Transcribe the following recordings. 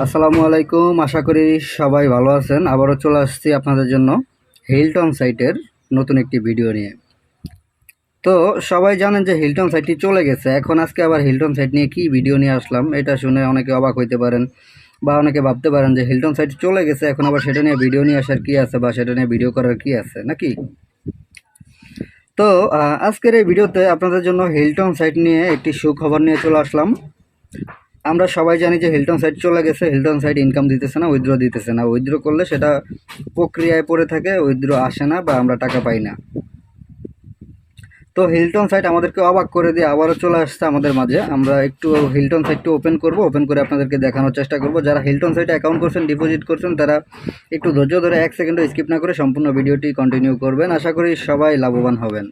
আসসালামু আলাইকুম, আশা করি সবাই ভালো আছেন। আবারও চলে আসছি আপনাদের জন্য হিলটন সাইটের নতুন একটি ভিডিও নিয়ে। তো সবাই জানেন যে হিলটন সাইটটি চলে গেছে। এখন আজকে আবার হিলটন সাইট নিয়ে কি ভিডিও নিয়ে আসলাম, এটা শুনে অনেকে অবাক হইতে পারেন বা অনেকে ভাবতে পারেন যে হিলটন সাইট চলে গেছে, এখন আবার সেটা নিয়ে ভিডিও নিয়ে আসার কি আছে বা সেটা নিয়ে ভিডিও করার কি আছে, নাকি? তো আজকের এই ভিডিওতে আপনাদের জন্য হিলটন সাইট নিয়ে একটি সুখবর নিয়ে চলে আসলাম। আমরা সবাই জানি যে হিলটন সাইট চলে গেছে হিলটন সাইট ইনকাম দিতেছে না উইথড্র দিতেছে না। উইথড্র করলে সেটা প্রক্রিয়ায় পড়ে থাকে উইথড্র আসে না বা আমরা টাকা পাই না। তো হিলটন সাইট আমাদেরকে অবাক করে দিয়ে আবারও চলে আসছে আমাদের মাঝে। আমরা একটু হিলটন সাইটটি ওপেন করব ওপেন করে আপনাদেরকে দেখানোর চেষ্টা করব। যারা হিলটন সাইটে অ্যাকাউন্ট করছেন ডিপোজিট করছেন, তারা একটু ধৈর্য ধরে এক সেকেন্ডও স্কিপ না করে সম্পূর্ণ ভিডিওটি কন্টিনিউ করবেন। আশা করি সবাই লাভবান হবেন।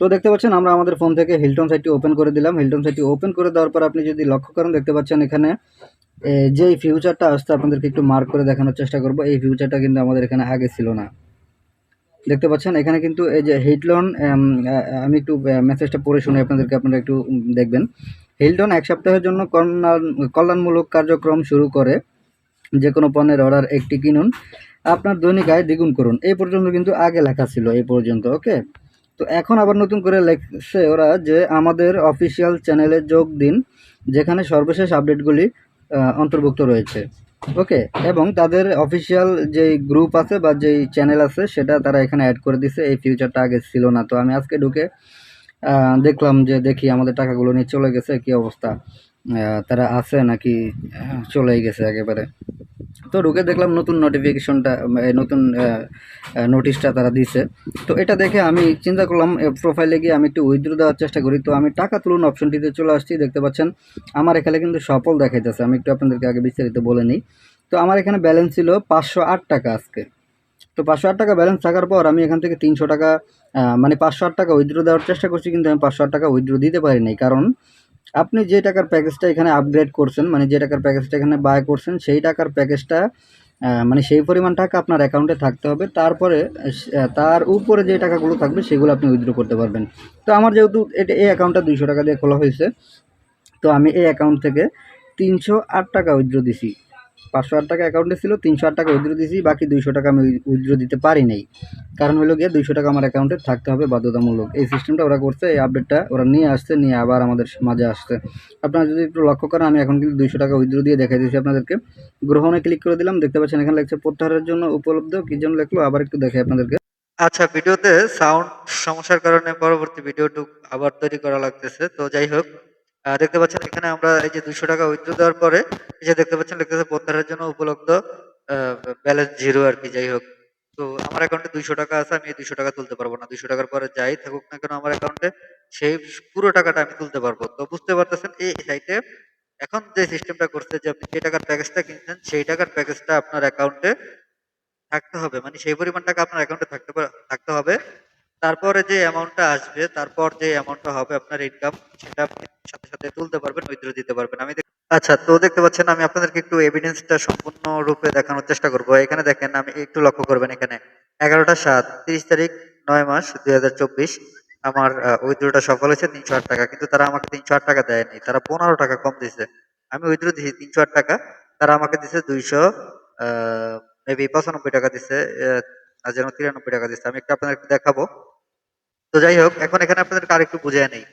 তো দেখতে পাচ্ছেন, আমরা আমাদের ফোন থেকে হিলটন সাইটটি ওপেন করে দিলাম। হিলটন সাইটটি ওপেন করে দেওয়ার পর আপনি যদি লক্ষ্য করেন, দেখতে পাচ্ছেন এখানে যেই ফিউচারটা আসছে, আপনাদেরকে একটু মার্ক করে দেখানোর চেষ্টা করব। এই ফিউচারটা কিন্তু আমাদের এখানে আগে ছিল না। দেখতে পাচ্ছেন, এখানে কিন্তু এই যে হিটলন আমি একটু মেসেজটা পড়ে শুনে আপনাদেরকে আপনারা একটু দেখবেন। হিলটন এক সপ্তাহের জন্য কল্যাণ, কল্যাণমূলক কার্যক্রম শুরু করে। যে কোনো পণ্যের অর্ডার একটি কিনুন। আপনার দৈনিক আয় দ্বিগুণ করুন। এই পর্যন্ত কিন্তু আগে লেখা ছিল এই পর্যন্ত ওকে তো এখন আবার নতুন করে লেখছে ওরা যে আমাদের অফিসিয়াল চ্যানেলে যোগ দিন, যেখানে সর্বশেষ আপডেটগুলি অন্তর্ভুক্ত রয়েছে। ওকে? এবং তাদের অফিসিয়াল যেই গ্রুপ আছে বা যেই চ্যানেল আছে, সেটা তারা এখানে অ্যাড করে দিছে। এই ফিউচারটা আগে ছিল না। তো আমি আজকে ঢুকে দেখলাম যে দেখি আমাদের টাকাগুলো নিয়ে চলে গেছে, কি অবস্থা। তারা আছে নাকি চলেই গেছে একেবারে? তো ঢুকে দেখলাম নতুন নোটিফিকেশনটা নতুন নোটিশটা তারা দিছে। তো এটা দেখে আমি চিন্তা করলাম প্রোফাইলে গিয়ে আমি একটু উইথড্র দেওয়ার চেষ্টা করি। তো আমি টাকা তুলুন অপশনটিতে চলে আসছি, দেখতে পাচ্ছেন, আমার এখানে কিন্তু সফল দেখাইতেছে। আমি একটু আপনাদেরকে আগে বিস্তারিত বলে নিই। তো আমার এখানে ব্যালেন্স ছিল পাঁচশো আট টাকা আজকে। তো পাঁচশো আট টাকা ব্যালেন্স থাকার পর আমি এখান থেকে তিনশো টাকা মানে পাঁচশো আট টাকা উইথড্র দেওয়ার চেষ্টা করছি, কিন্তু আমি পাঁচশো আট টাকা উইথড্র দিতে পারি নাই। কারণ আপনি যে টাকার প্যাকেজটা এখানে আপগ্রেড করছেন মানে যে টাকার প্যাকেজটা এখানে বাই করছেন, সেই টাকার প্যাকেজটা মানে সেই পরিমাণ টাকা আপনার অ্যাকাউন্টে থাকতে হবে। তারপরে তার উপরে যে টাকাগুলো থাকবে, সেগুলো আপনি উইথড্র করতে পারবেন। তো আমার যেহেতু এটা, এই অ্যাকাউন্টটা দুইশো টাকা দিয়ে খোলা হয়েছে, তো আমি এই অ্যাকাউন্ট থেকে তিনশো আট টাকা উইথড্র দিছি। পাঁচশো আট টাকা অ্যাকাউন্টে ছিল, তিনশো আট টাকা উইথড্র দিয়েছি, বাকি দুইশো টাকা আমি উইথড্র দিতে পারি নাই। কারণ হলো গিয়ে দুইশো টাকা আমার অ্যাকাউন্টে থাকতে হবে বাধ্যতামূলক। এই সিস্টেমটা ওরা করছে, এই আপডেটটা ওরা নিয়ে আসছে, নিয়ে আবার আমাদের মাঝে আসছে। আপনারা যদি একটু লক্ষ্য করেন, আমি এখন কিন্তু দুইশো টাকা উইথড্র দিয়ে দেখাই দিয়েছি আপনাদেরকে। গ্রহণে ক্লিক করে দিলাম, দেখতে পাচ্ছেন এখানে লেখছে প্রত্যাহারের জন্য উপলব্ধ, কি জন্য লেখলো, আবার একটু দেখাই আপনাদেরকে। আচ্ছা ভিডিওতে সাউন্ড সমস্যার কারণে পরবর্তী ভিডিওটুকু আবার তৈরি করা লাগতেছে, তো যাই হোক। দেখতে পাচ্ছেন এখানে আমরা এই যে দুইশো টাকা উইথড্র দেওয়ার পরে, এই যে দেখতে পাচ্ছেন লিখতেছে প্রত্যাহারের জন্য উপলব্ধ ব্যালেন্স জিরো আর কি, যাই হোক। তো আমার অ্যাকাউন্টে দুইশো টাকা আছে, আমি দুইশো টাকা তুলতে পারব না। দুইশো টাকার পরে যাই থাকুক না কেন, আমার অ্যাকাউন্টে সেই পুরো টাকাটা আমি তুলতে পারব। তো বুঝতে পারতেছেন, এই সাইটে এখন যে সিস্টেমটা করছে, যে আপনি যে টাকার প্যাকেজটা কিনছেন, সেই টাকার প্যাকেজটা আপনার অ্যাকাউন্টে থাকতে হবে। মানে সেই পরিমাণ টাকা আপনার অ্যাকাউন্টে থাকতে থাকতে হবে। তারপরে যে অ্যামাউন্টটা আসবে, তারপর যে অ্যামাউন্টটা হবে আপনার ইনকাম সেটা আপনি সাথে তুলতে পারবেন উইথড্র দিতে পারবেন। আমি আচ্ছা তো দেখতে পাচ্ছেন, আমি আপনাদেরকে একটু এভিডেন্সটা সম্পূর্ণ রূপে দেখানোর চেষ্টা করব। এখানে দেখেন, আমি একটু লক্ষ্য করবেন এখানে। এগারোটা সাত, তিরিশ তারিখ, নয় মাস, দুই হাজার চব্বিশ। আমার উইথড্রটা সফল হয়েছে তিনশো আট টাকা, কিন্তু তারা আমাকে তিনশো আট টাকা দেয়নি। তারা পনেরো টাকা কম দিছে আমি উইথড্র দিয়েছি তিনশো আট টাকা। তারা আমাকে দিছে দুইশো মেবি পঁচানব্বই টাকা দিচ্ছে যেন তিরানব্বই টাকা দিচ্ছে আমি একটু আপনাদেরকে দেখাবো। তো যাই হোক, এখন এখানে আপনাদেরকে আরেকটু বুঝিয়ে নেই।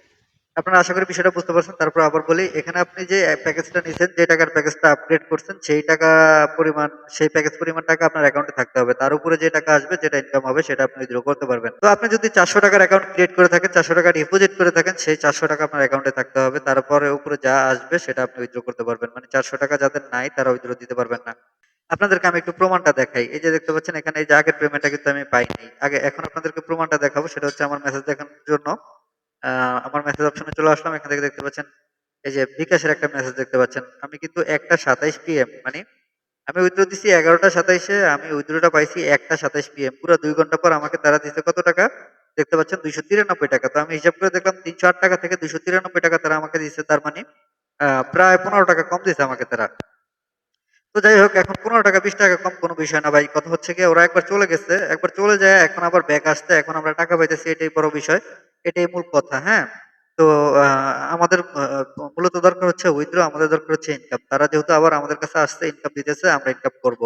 আপনারা আশা করি বিষয়টা বুঝতে পারছেন। তারপর আবার বলি, এখানে আপনি যে প্যাকেজটা নিছেন, যে টাকার প্যাকেজটা আপগ্রেড করছেন, সেই টাকা পরিমাণ, সেই প্যাকেজ পরিমাণ টাকা আপনার অ্যাকাউন্টে থাকতে হবে। তার উপরে যে টাকা আসবে, যেটা ইনকাম হবে, সেটা আপনি উইথড্র করতে পারবেন। তো আপনি যদি চারশো টাকার অ্যাকাউন্ট ক্রিয়েট করে থাকেন, চারশো টাকা ডিপোজিট করে থাকেন, সেই চারশো টাকা আপনার অ্যাকাউন্টে থাকতে হবে। তারপরে উপরে যা আসবে, সেটা আপনি উইথড্র করতে পারবেন। মানে চারশো টাকা যাদের নাই, তারা উইথড্র দিতে পারবেন না। আপনাদেরকে আমি একটু প্রমাণটা দেখাই। এই যে দেখতে পাচ্ছেন, এখানে এই যে আগের পেমেন্টটা কিন্তু আমি পাইনি। আগে এখন আপনাদেরকে প্রমাণটা দেখাবো, সেটা হচ্ছে আমার মেসেজ দেখানোর জন্য। আমার মেসেজ অপশনে চলে আসলাম। এখান থেকে দেখতে পাচ্ছেন, এই যে বিকাশের একটা মেসেজ দেখতে পাচ্ছেন। আমি কিন্তু একটা সাতাইশ পিএম মানে আমি উইথড্র দিছি এগারোটা সাতাইশে, আমি উইথড্রটা পাইছি একটা সাতাইশ পিএম পুরো দুই ঘণ্টা পর আমাকে তারা দিচ্ছে কত টাকা? দেখতে পাচ্ছেন, দুইশো তিরানব্বই টাকা। তো আমি হিসাব করে দেখলাম, তিনশো আট টাকা থেকে দুইশো তিরানব্বই টাকা তারা আমাকে দিচ্ছে তার মানে প্রায় পনেরো টাকা কম দিচ্ছে আমাকে তারা। তো যাই হোক, এখন পনেরো টাকা, বিশ টাকা কম কোনো বিষয় না ভাই। কথা হচ্ছে কি, ওরা একবার চলে গেছে, একবার চলে যায়, এখন আবার ব্যাক আসতে এখন আমরা টাকা পাইতেছি, এটাই বড় বিষয়। এটাই মূল কথা হ্যাঁ তো আমাদের মূলত দরকার হচ্ছে উইথড্র আমাদের দরকার হচ্ছে ইনকাম। তারা যেহেতু আবার আমাদের কাছে আসছে ইনকাম দিতেছে আমরা ইনকাম করব।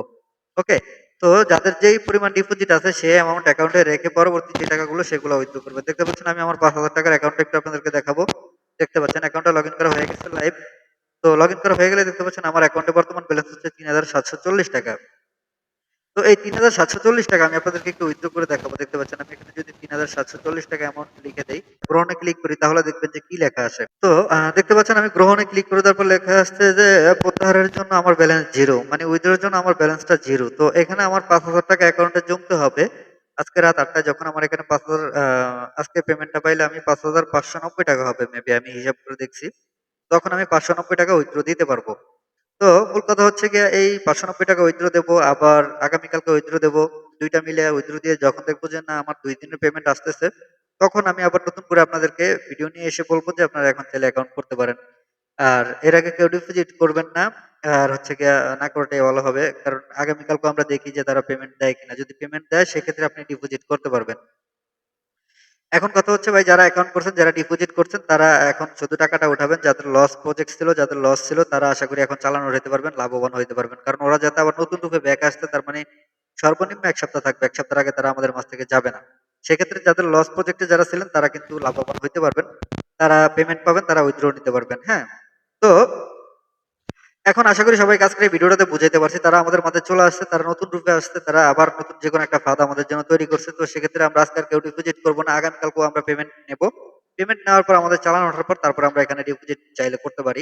ওকে? তো যাদের যেই পরিমাণ ডিপোজিট আছে সে অ্যামাউন্ট অ্যাকাউন্টে রেখে পরবর্তী যে টাকাগুলো সেগুলো উইথড্র করবে। দেখতে পাচ্ছেন আমি আমার ৫,০০০ টাকার অ্যাকাউন্টটা একটু আপনাদেরকে দেখাবো। দেখতে পাচ্ছেন অ্যাকাউন্টটা লগইন করা হয়ে গেছে লাইভ। তো লগইন করা হয়ে গেলে দেখতে পাচ্ছেন আমার অ্যাকাউন্টে বর্তমান ব্যালেন্স হচ্ছে ৳৩৭৪০ টাকা। তো এই ৳৩৭৪০ টাকা আমি আপনাদেরকে একটু উইথড্র করে দেখাবো। দেখতে পাচ্ছেন আমি এখানে যদি ৳৩৭৪০ টাকা অ্যামাউন্ট লিখে দেই, গ্রহণে ক্লিক করি তাহলে দেখবেন যে কি লেখা আসে। তো দেখতে পাচ্ছেন আমি গ্রহণে ক্লিক করে দেওয়ার পর লেখা আসছে যে প্রত্যাহারের জন্য আমার ব্যালেন্স 0 মানে উইথড্রর জন্য আমার ব্যালেন্সটা জিরো তো এখানে আমার ৳৫,০০০ টাকা অ্যাকাউন্টে জমতে হবে। আজকে রাত আটটায় যখন আমার এখানে ৫,০০০ আ আজকে পেমেন্টটা পাইলে আমি ৳৫,৫৯০ টাকা হবে মেবি আমি হিসাব করে দেখছি। তখন আমি ৳৫৯০ টাকা উইথড্র দিতে পারব। তো মূল কথা হচ্ছে গিয়ে এই ৳৫৯০ টাকা উইথড্র দেবো আবার আগামীকালকে উইথড্র দেবো। ২ টা মিলে উইথড্র দিয়ে যখন দেখব যে না আমার ২ দিনের পেমেন্ট আসতেছে, তখন আমি আবার নতুন করে আপনাদেরকে ভিডিও নিয়ে এসে বলব যে আপনারা এখন চাইলে অ্যাকাউন্ট করতে পারেন। আর এর আগে কেউ ডিপোজিট করবেন না। আর হচ্ছে গিয়া না করাটাই ভালো হবে। কারণ আগামীকালকেও আমরা দেখি যে তারা পেমেন্ট দেয় কিনা। যদি পেমেন্ট দেয় সেক্ষেত্রে আপনি ডিপোজিট করতে পারবেন। এখন কথা হচ্ছে ভাই যারা অ্যাকাউন্ট করছেন, যারা ডিপোজিট করছেন তারা এখন শুধু টাকাটা উঠাবেন। যাদের লস প্রজেক্ট ছিল, যাদের লস ছিল তারা আশা করি এখন চালানো হইতে পারবেন, লাভবান হইতে পারবেন। কারণ ওরা যাতে আবার নতুন রূপে ব্যাক আসতে তার মানে সর্বনিম্ন এক সপ্তাহ থাকবে। এক সপ্তাহের আগে তারা আমাদের মাঝ থেকে যাবে না। সেক্ষেত্রে যাদের লস প্রজেক্টে যারা ছিলেন তারা কিন্তু লাভবান হইতে পারবেন। তারা পেমেন্ট পাবেন, তারা উইথড্র নিতে পারবেন। হ্যাঁ? তো এখন আশা করি সবাই আজকের এই ভিডিওটাতে বুঝাইতে পারছি। তারা আমাদের মাঝে চলে আসছে, তারা নতুন রূপে আসছে, তারা আবার নতুন যে কোনো একটা ফাঁদ আমাদের জন্য তৈরি করছে। তো সেক্ষেত্রে আমরা আজকে কেউ ডিপোজিট করব না। আগামীকালকেও আমরা পেমেন্ট নেব। পেমেন্ট নেওয়ার পর আমাদের চালান ওঠার পর তারপর আমরা এখানে ডিপোজিট চাইলে করতে পারি।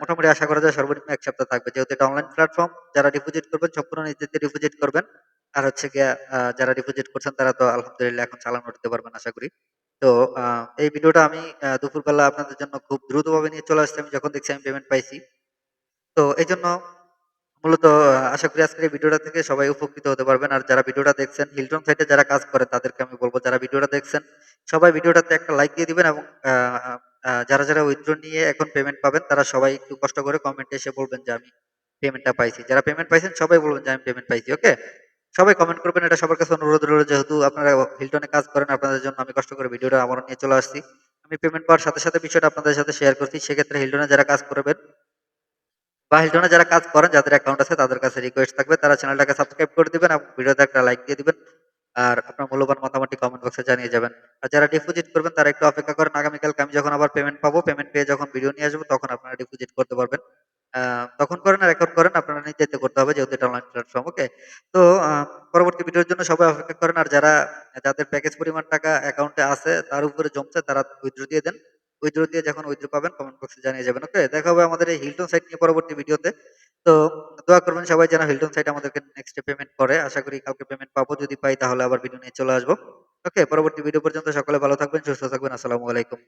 মোটামুটি আশা করা যায় সর্বনিম্ন এক সপ্তাহ থাকবে। যেহেতু এটা অনলাইন প্ল্যাটফর্ম যারা ডিপোজিট করবেন সম্পূর্ণ নির্দ্বিধায় ডিপোজিট করবেন। আর হচ্ছে গিয়া যারা ডিপোজিট করছেন তারা তো আলহামদুলিল্লাহ এখন চালান উঠতে পারবেন আশা করি। তো এই ভিডিওটা আমি দুপুরবেলা আপনাদের জন্য খুব দ্রুতভাবে নিয়ে চলে আসছি আমি যখন দেখছি আমি পেমেন্ট পাইছি। তো এজন্য মূলত আশা করি আজকের এই ভিডিওটা থেকে সবাই উপকৃত হতে পারবেন। আর যারা ভিডিওটা দেখছেন হিলটন সাইটে যারা কাজ করে তাদেরকে আমি বলব যারা ভিডিওটা দেখছেন সবাই ভিডিওটাতে একটা লাইক দিয়ে দিবেন এবং যারা, যারা উইথড্র নিয়ে এখন পেমেন্ট পাবেন তারা সবাই একটু কষ্ট করে কমেন্টে এসে বলবেন যে আমি পেমেন্টটা পাইছি। যারা পেমেন্ট পাইছেন সবাই বলবেন যে আমি পেমেন্ট পাইছি। ওকে? সবাই কমেন্ট করবেন এটা সবার কাছে অনুরোধ রইল যেহেতু আপনারা হিলটনে কাজ করেন আপনাদের জন্য আমি কষ্ট করে ভিডিওটা আমার নিয়ে চলে আসছি। আমি পেমেন্ট পাওয়ার সাথে, সাথে বিষয়টা আপনাদের সাথে শেয়ার করছি। সেক্ষেত্রে হিলটনে যারা কাজ করবেন বা হিলটনে যারা কাজ করেন যাদের অ্যাকাউন্ট আছে তাদের কাছে রিকোয়েস্ট থাকবে তারা চ্যানেলটাকে সাবস্ক্রাইব করে দিবেন এবং ভিডিওতে একটা লাইক দিয়ে দিবেন। আর আপনার মূল্যবান মতামতটি কমেন্ট বক্সে জানিয়ে যাবেন। আর যারা ডিপোজিট করবেন তারা একটু অপেক্ষা করেন। আগামীকালকে আমি যখন আবার পেমেন্ট পাবো, পেমেন্ট পেয়ে যখন ভিডিও নিয়ে আসব তখন আপনারা ডিপোজিট করতে পারবেন। তখন করেন আর এখন করেন আপনারা নির্ধারিত করতে হবে যেহেতু এটা অনলাইন প্ল্যাটফর্ম। ওকে? তো পরবর্তী ভিডিওর জন্য সবাই অপেক্ষা করেন। আর যারা যাদের প্যাকেজ পরিমাণ টাকা অ্যাকাউন্টে আছে তার উপরে জমছে তারা উইথড্র দিয়ে দেন। উইথড্র দিয়ে যখন উইথড্রো পাবেন কমেন্ট বক্সে জানিয়ে যাবেন। ওকে? দেখা হবে আমাদের এই হিলটন সাইট নিয়ে পরবর্তী ভিডিওতে। তো দোয়া করবেন সবাই যেন হিলটন সাইট আমাদেরকে নেক্সট পেমেন্ট করে। আশা করি কালকে পেমেন্ট পাবো। যদি পাই তাহলে আবার ভিডিও নিয়ে চলে আসব। ওকে? পরবর্তী ভিডিও পর্যন্ত সকলে ভালো থাকবেন, সুস্থ থাকবেন। আসসালামু আলাইকুম।